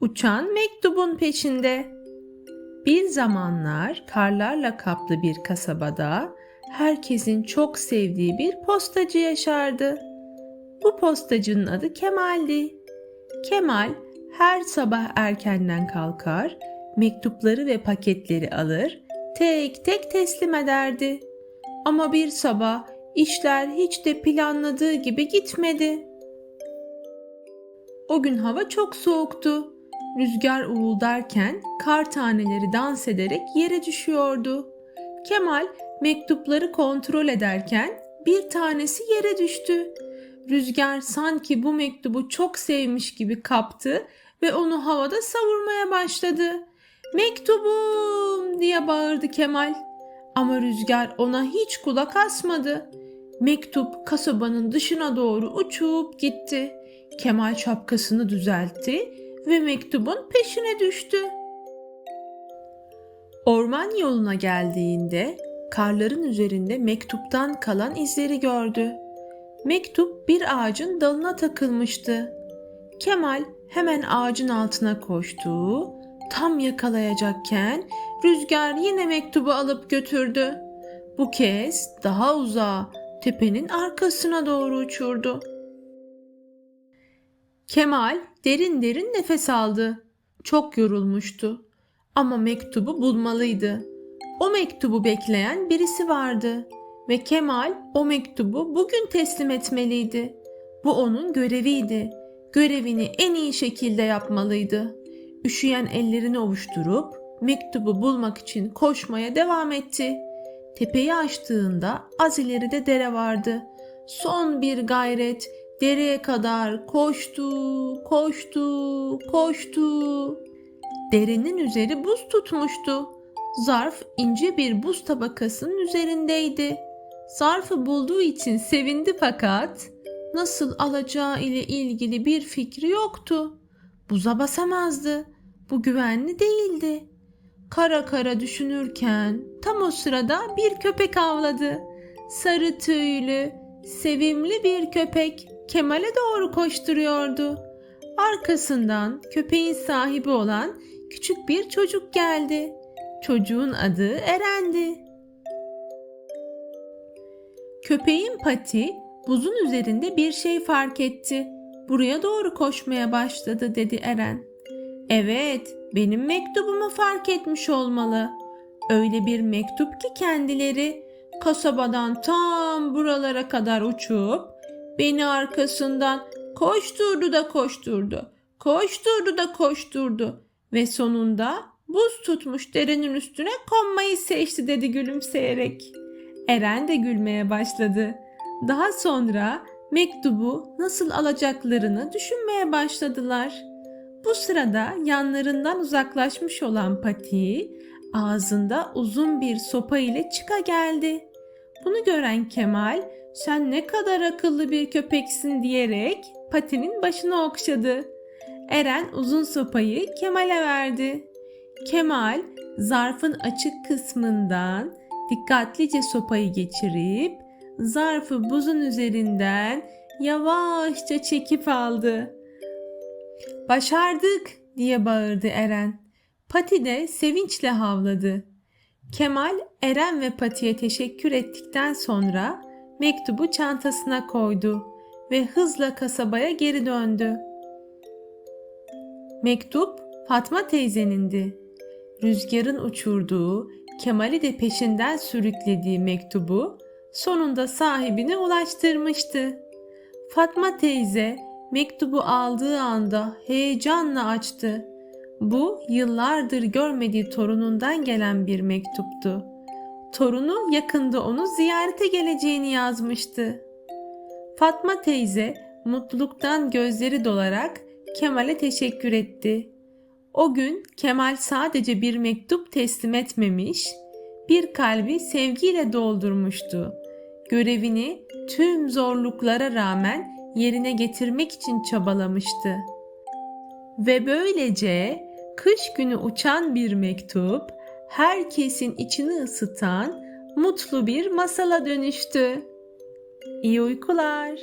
Uçan mektubun peşinde. Bir zamanlar karlarla kaplı bir kasabada herkesin çok sevdiği bir postacı yaşardı. Bu postacının adı Kemal'di. Kemal her sabah erkenden kalkar, mektupları ve paketleri alır, tek tek teslim ederdi. Ama bir sabah işler hiç de planladığı gibi gitmedi. O gün hava çok soğuktu. Rüzgar uğuldarken kar taneleri dans ederek yere düşüyordu. Kemal mektupları kontrol ederken bir tanesi yere düştü. Rüzgar sanki bu mektubu çok sevmiş gibi kaptı ve onu havada savurmaya başladı. Mektubum diye bağırdı Kemal. Ama rüzgar ona hiç kulak asmadı. Mektup kasabanın dışına doğru uçup gitti. Kemal şapkasını düzeltti ve mektubun peşine düştü. Orman yoluna geldiğinde karların üzerinde mektuptan kalan izleri gördü. Mektup bir ağacın dalına takılmıştı. Kemal hemen ağacın altına koştu. Tam yakalayacakken rüzgar yine mektubu alıp götürdü. Bu kez daha uzağa tepenin arkasına doğru uçurdu. Kemal derin derin nefes aldı. Çok yorulmuştu. Ama mektubu bulmalıydı. O mektubu bekleyen birisi vardı ve Kemal o mektubu bugün teslim etmeliydi. Bu onun göreviydi. Görevini en iyi şekilde yapmalıydı. Üşüyen ellerini ovuşturup mektubu bulmak için koşmaya devam etti. Tepeyi aştığında az ileride dere vardı. Son bir gayret dereye kadar koştu, koştu, koştu. Derenin üzeri buz tutmuştu. Zarf ince bir buz tabakasının üzerindeydi. Zarfı bulduğu için sevindi fakat nasıl alacağı ile ilgili bir fikri yoktu. Buza basamazdı. Bu güvenli değildi. Kara kara düşünürken tam o sırada bir köpek avladı. Sarı tüylü, sevimli bir köpek Kemal'e doğru koşturuyordu. Arkasından köpeğin sahibi olan küçük bir çocuk geldi. Çocuğun adı Eren'di. Köpeğin pati buzun üzerinde bir şey fark etti. Buraya doğru koşmaya başladı dedi Eren. Evet, benim mektubumu fark etmiş olmalı. Öyle bir mektup ki kendileri kasabadan tam buralara kadar uçup beni arkasından koşturdu da koşturdu. Koşturdu da koşturdu ve sonunda buz tutmuş derenin üstüne konmayı seçti dedi gülümseyerek. Eren de gülmeye başladı. Daha sonra mektubu nasıl alacaklarını düşünmeye başladılar. Bu sırada yanlarından uzaklaşmış olan Pati ağzında uzun bir sopa ile çıka geldi. Bunu gören Kemal sen ne kadar akıllı bir köpeksin diyerek Pati'nin başını okşadı. Eren uzun sopayı Kemal'e verdi. Kemal zarfın açık kısmından dikkatlice sopayı geçirip zarfı buzun üzerinden yavaşça çekip aldı. Başardık diye bağırdı Eren. Pati de sevinçle havladı. Kemal Eren ve Pati'ye teşekkür ettikten sonra mektubu çantasına koydu ve hızla kasabaya geri döndü. Mektup Fatma teyzenindi. Rüzgarın uçurduğu, Kemal'i de peşinden sürüklediği mektubu sonunda sahibine ulaştırmıştı. Fatma teyze mektubu aldığı anda heyecanla açtı. Bu yıllardır görmediği torunundan gelen bir mektuptu. Torunu yakında onu ziyarete geleceğini yazmıştı. Fatma teyze mutluluktan gözleri dolarak Kemal'e teşekkür etti. O gün Kemal sadece bir mektup teslim etmemiş, bir kalbi sevgiyle doldurmuştu. Görevini tüm zorluklara rağmen yerine getirmek için çabalamıştı. Ve böylece kış günü uçan bir mektup herkesin içini ısıtan mutlu bir masala dönüştü. İyi uykular.